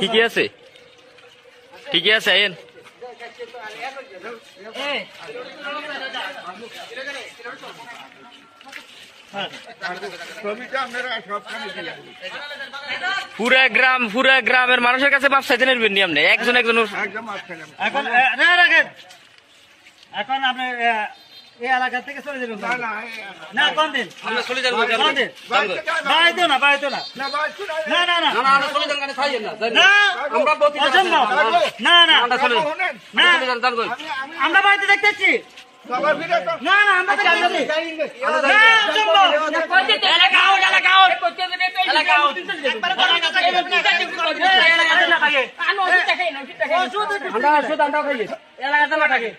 ঠিকই আছে? ঠিকই আছে আইন পুরা গ্রাম পুরা গ্রামের মানুষের কাছে মাপ চাইতে নেবেন নি আপনি? একজন একজন একদম এখন না রাখেন। এখন আপনি এই এলাকা থেকে চলে যাবেন। না কোন দিন চলে না। না। না না। না না না না না গানে খাইয়েন না না। না আমরা বলতে না না না আমি আমরা বাড়িতে দেখতেছি না না আমরা না এলাকাতে না থাকে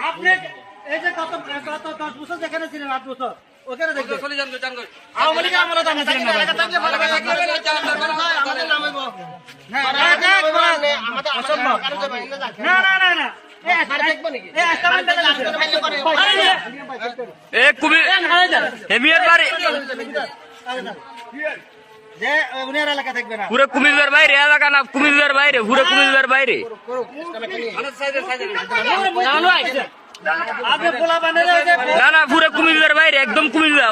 আপনি এই যে কত কত দশ বছর যেখানে ছিলেন আট বছর ওখানে দেখবেন চলে যান যান আওয়ামী আমরা ছিলাম না ভাই। অসম্ভব। না না না না এ কুমির হেমিয়ার বাড়ি। এলাকা না। পুরো কুমিল্লার বাইরে এলাকা না কুমিল্লার বাইরে পুরো কুমিল্লার বাইরে। না না পুরো কুমিল্লার বাইরে একদম কুমিল্লা